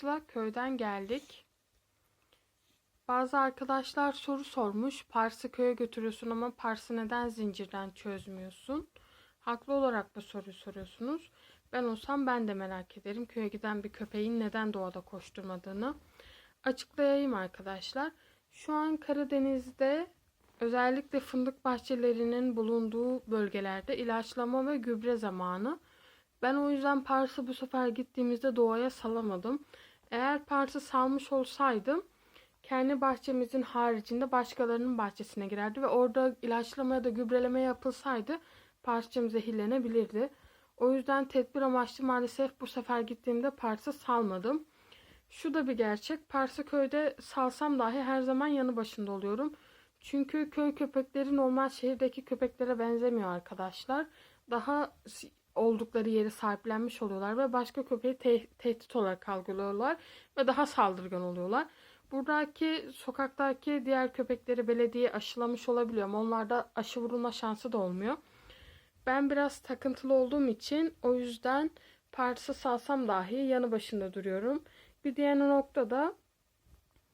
Sıla köyden geldik. Bazı arkadaşlar soru sormuş. Pars'ı köye götürüyorsun ama Pars'ı neden zincirden çözmüyorsun? Haklı olarak da soru soruyorsunuz. Ben olsam ben de merak ederim. Köye giden bir köpeğin neden doğada koşturmadığını. Açıklayayım arkadaşlar. Şu an Karadeniz'de özellikle fındık bahçelerinin bulunduğu bölgelerde ilaçlama ve gübre zamanı. Ben o yüzden Pars'ı bu sefer gittiğimizde doğaya salamadım. Eğer Pars'ı salmış olsaydım kendi bahçemizin haricinde başkalarının bahçesine girerdi ve orada ilaçlama ya da gübreleme yapılsaydı parçam zehirlenebilirdi. O yüzden tedbir amaçlı maalesef bu sefer gittiğimde Pars'ı salmadım. Şu da bir gerçek. Pars'ı köyde salsam dahi her zaman yanı başında oluyorum. Çünkü köy köpekleri normal şehirdeki köpeklere benzemiyor arkadaşlar. Daha oldukları yeri sahiplenmiş oluyorlar ve başka köpeği te- tehdit olarak algılıyorlar ve daha saldırgan oluyorlar. Buradaki sokaktaki diğer köpekleri belediye aşılamış olabiliyor onlarda aşı vurulma şansı da olmuyor. Ben biraz takıntılı olduğum için o yüzden partisi salsam dahi yanı başında duruyorum. Bir diğer nokta da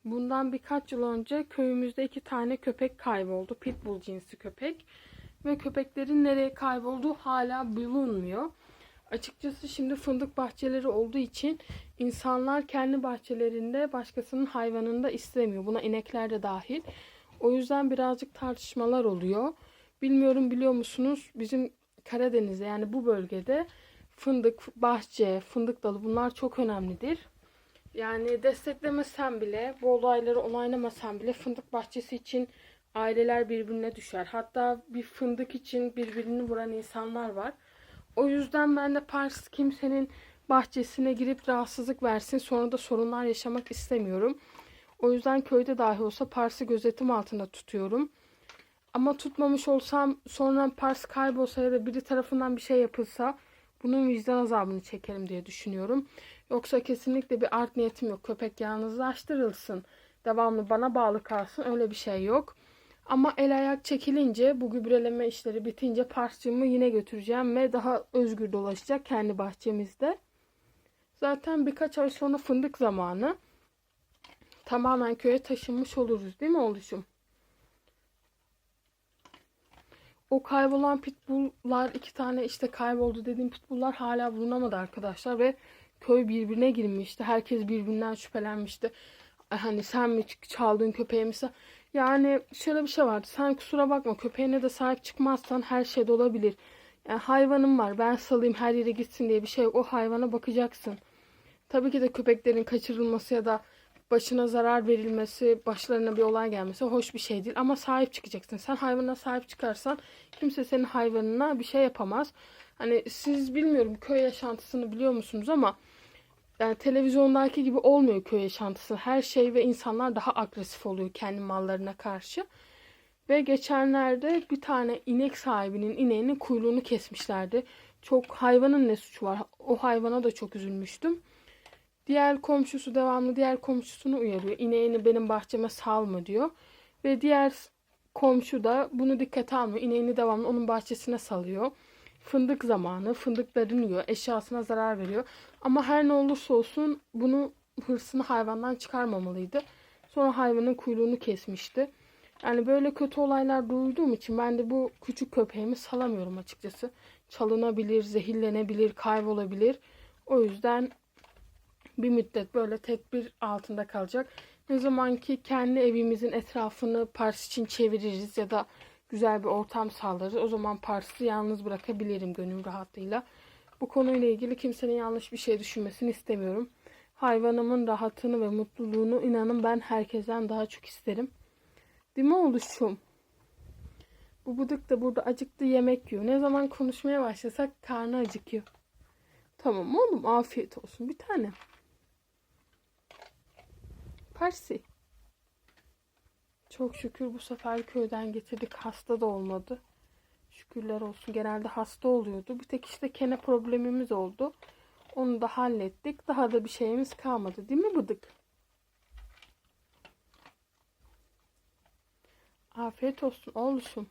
bundan birkaç yıl önce köyümüzde iki tane köpek kayboldu. Pitbull cinsi köpek. Ve köpeklerin nereye kaybolduğu hala bulunmuyor. Açıkçası şimdi fındık bahçeleri olduğu için insanlar kendi bahçelerinde başkasının hayvanını da istemiyor. Buna inekler de dahil. O yüzden birazcık tartışmalar oluyor. Bilmiyorum biliyor musunuz bizim Karadeniz'de yani bu bölgede fındık, bahçe, fındık dalı bunlar çok önemlidir. Yani desteklemesem bile, bu olayları onaylamasam bile fındık bahçesi için aileler birbirine düşer. Hatta bir fındık için birbirini vuran insanlar var. O yüzden ben de Pars kimsenin bahçesine girip rahatsızlık versin sonra da sorunlar yaşamak istemiyorum. O yüzden köyde dahi olsa Pars'ı gözetim altında tutuyorum. Ama tutmamış olsam sonra Pars kaybolsa ya da biri tarafından bir şey yapılsa bunun vicdan azabını çekerim diye düşünüyorum. Yoksa kesinlikle bir art niyetim yok. Köpek yalnızlaştırılsın. Devamlı bana bağlı kalsın. Öyle bir şey yok. Ama el ayak çekilince bu gübreleme işleri bitince parçamı yine götüreceğim ve daha özgür dolaşacak kendi bahçemizde. Zaten birkaç ay sonra fındık zamanı tamamen köye taşınmış oluruz değil mi oluşum? O kaybolan pitbulllar iki tane işte kayboldu dediğim pitbulllar hala bulunamadı arkadaşlar ve köy birbirine girmişti. Herkes birbirinden şüphelenmişti. Hani sen mi çaldın köpeğimizi? Yani şöyle bir şey var. Sen kusura bakma köpeğine de sahip çıkmazsan her şey olabilir. Yani hayvanım var ben salayım her yere gitsin diye bir şey yok. O hayvana bakacaksın. Tabii ki de köpeklerin kaçırılması ya da başına zarar verilmesi, başlarına bir olay gelmesi hoş bir şey değil. Ama sahip çıkacaksın. Sen hayvana sahip çıkarsan kimse senin hayvanına bir şey yapamaz. Hani siz bilmiyorum köy yaşantısını biliyor musunuz ama yani televizyondaki gibi olmuyor köy yaşantısı. Her şey ve insanlar daha agresif oluyor kendi mallarına karşı. Ve geçenlerde bir tane inek sahibinin ineğinin kuyruğunu kesmişlerdi. Çok hayvanın ne suçu var? O hayvana da çok üzülmüştüm. Diğer komşusu devamlı diğer komşusunu uyarıyor. İneğini benim bahçeme salma diyor. Ve diğer komşu da bunu dikkate almıyor. İneğini devamlı onun bahçesine salıyor. Fındık zamanı, fındıklarını yiyor, eşyasına zarar veriyor. Ama her ne olursa olsun bunu hırsını hayvandan çıkarmamalıydı. Sonra hayvanın kuyruğunu kesmişti. Yani böyle kötü olaylar duyduğum için ben de bu küçük köpeğimi salamıyorum açıkçası. Çalınabilir, zehirlenebilir, kaybolabilir. O yüzden bir müddet böyle tedbir altında kalacak. Ne zaman ki kendi evimizin etrafını Pars için çeviririz ya da güzel bir ortam sağlarız. O zaman Pars'ı yalnız bırakabilirim gönül rahatlığıyla. Bu konuyla ilgili kimsenin yanlış bir şey düşünmesini istemiyorum. Hayvanımın rahatını ve mutluluğunu inanın ben herkesten daha çok isterim. Değil mi oluşum? Bu bıdık da burada acıktı yemek yiyor. Ne zaman konuşmaya başlasak karnı acıkıyor. Tamam oğlum afiyet olsun bir tane. Parsi. Çok şükür bu sefer köyden getirdik. Hasta da olmadı. Şükürler olsun. Genelde hasta oluyordu. Bir tek işte kene problemimiz oldu. Onu da hallettik. Daha da bir şeyimiz kalmadı. Değil mi bıdık? Afiyet olsun oğluşum.